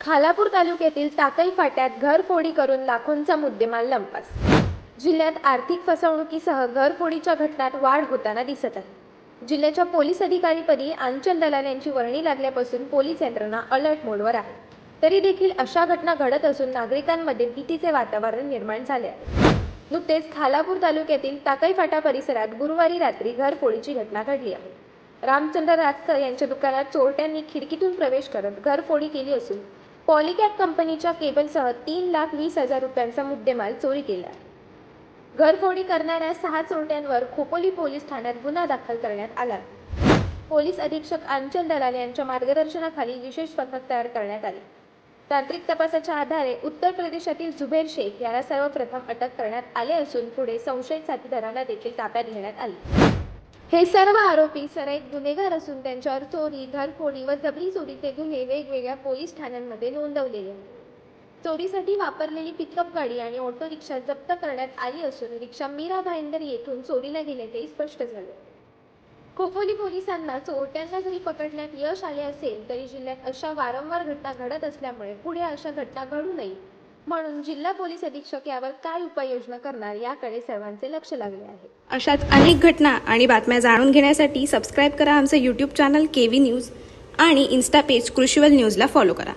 खालापूर तालुक्यातील टाकई फाट्यात घरफोडी करून लाखोंचा मुद्देमाल लंपास. जिल्ह्यात आर्थिक फसवणुकीसह घरफोडीच्या घटनात वाढ होताना दिसत आहे. जिल्ह्याच्या पोलीस अधिकारीपदी आंचल दलाल यांची वर्णी लागल्यापासून पोलीस यंत्रणा अलर्ट मोडवर आहे. तरी देखील अशा घटना घडत असून नागरिकांमध्ये भीतीचे वातावरण निर्माण झाले आहे. नुकतेच खालापूर तालुक्यातील टाकई फाटा परिसरात गुरुवारी रात्री घरफोडीची घटना घडली आहे. रामचंद्र राजकर यांच्या दुकानात चोरट्यांनी खिडकीतून प्रवेश करत घरफोडी केली असून पॉलिकॅट कंपनीच्या केबलसह तीन लाख वीस हजार रुपयांचा मुद्देमाल चोरी केला. घरफोडी करणाऱ्या सहा चोरट्यांवर खोपोली पोलीस ठाण्यात गुन्हा दाखल करण्यात आला. पोलीस अधीक्षक आंचल दलाल यांच्या मार्गदर्शनाखाली विशेष पथक तयार करण्यात आले. तांत्रिक तपासाच्या आधारे उत्तर प्रदेशातील झुबेर शेख याला सर्वप्रथम अटक करण्यात आले असून पुढे संशयित साथीदारांना देखील ताब्यात घेण्यात आले. हे सर्व आरोपी सराईत गुन्हेगार असून त्यांच्यावर चोरी धरफोडी व जबरी चोरीचे गुन्हे वेगवेगळ्या पोलीस ठाण्यांमध्ये नोंदवलेले आहेत. चोरीसाठी वापरलेली पिकअप गाडी आणि ऑटो रिक्षा जप्त करण्यात आली असून रिक्षा मीरा भाईंदर येथून चोरीला गेल्याचे स्पष्ट झाले. खोपोली पोलिसांना चोरट्यांना जरी पकडण्यात यश आले असेल तरी जिल्ह्यात अशा वारंवार घटना घडत असल्यामुळे पुढे अशा घटना घडू नये म्हणून जिल्हा पोलीस अधीक्षक यावर काय उपाययोजना करणार याकडे सर्वांचे लक्ष लागले आहे. अशाच अनेक घटना आणि बातम्या जाणून घेण्यासाठी सबस्क्राईब करा आमचं YouTube channel K V news आणि इन्स्टा पेज कृषीवल न्यूजला फॉलो करा.